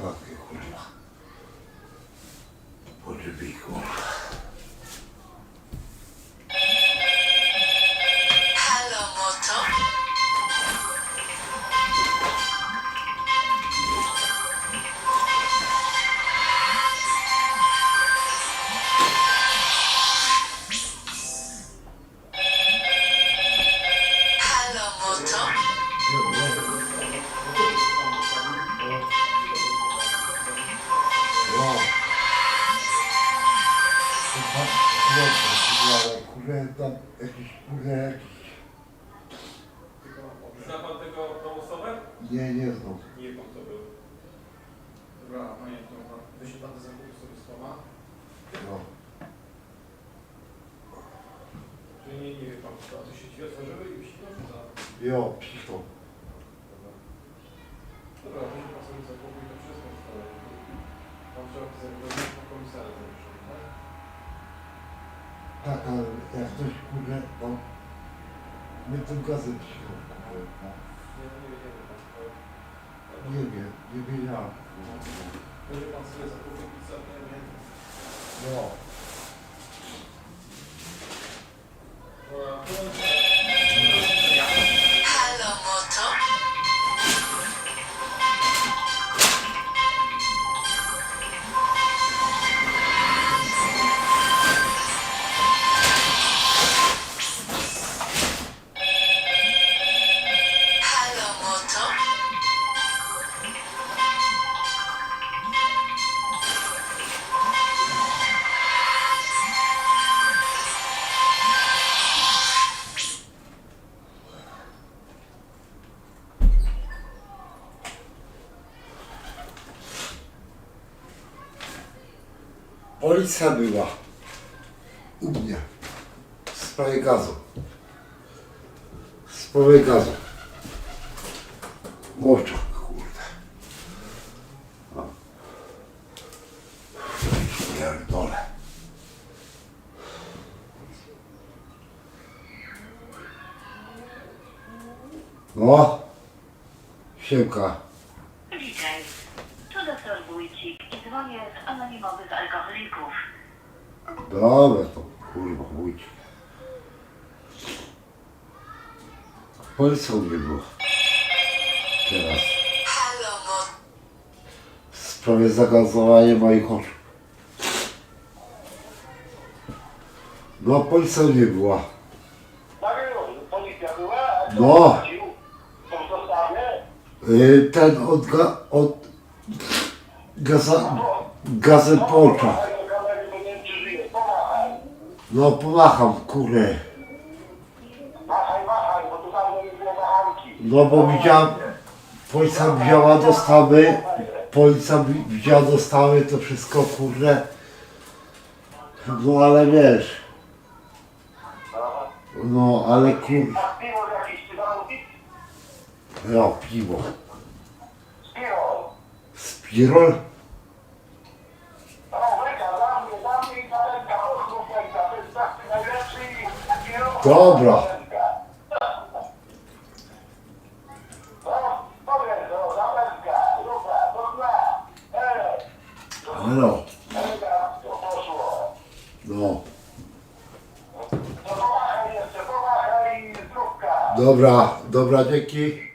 Okay. Kurwa, kurwa, kurwa, tam jakiś, kurwa, jakiś... Zna pan tego, tą osobę? Nie, nie znam. Nie pan to był. Dobra, pamiętam pan. Wyśle pan te zakupy sobie z Toma? No. Czyli nie, nie wie pan kto. A to się drzwi otworzyły i? Tak. Jo, przyszło. Dobra. Dobra, weźmie pan sobie zakupy i to wszystko. Pan trzeba zarezerwować na komisarza tak? Ale jak ktoś, kurwa, no... My kurwa. Nie, no nie wiem, nie wiedziałem. Nie. No. Halo Policja była u mnie w sprawie gazu. W sprawie gazu. Moczok, kurde. O. Pierdolę. No, siemka. Wójcik i dzwonię z anonimowych alkoholików. Dobra, to kurwa, wójcik. Policją nie było. Teraz. W sprawie zagazowania moich oczu. No, policja nie była. Policja była? A kto No. Y, Ten od, od gaza. Pomachaj. No, pomacham, kurde. No, bo widziałem, policja wzięła dostawy, policja wzięła dostawy, to wszystko, kurde. No, ale wiesz, no, ale kurde. Piwo. Piwo. Piwo. Dobra. No. No, dobra, dobra, dzięki.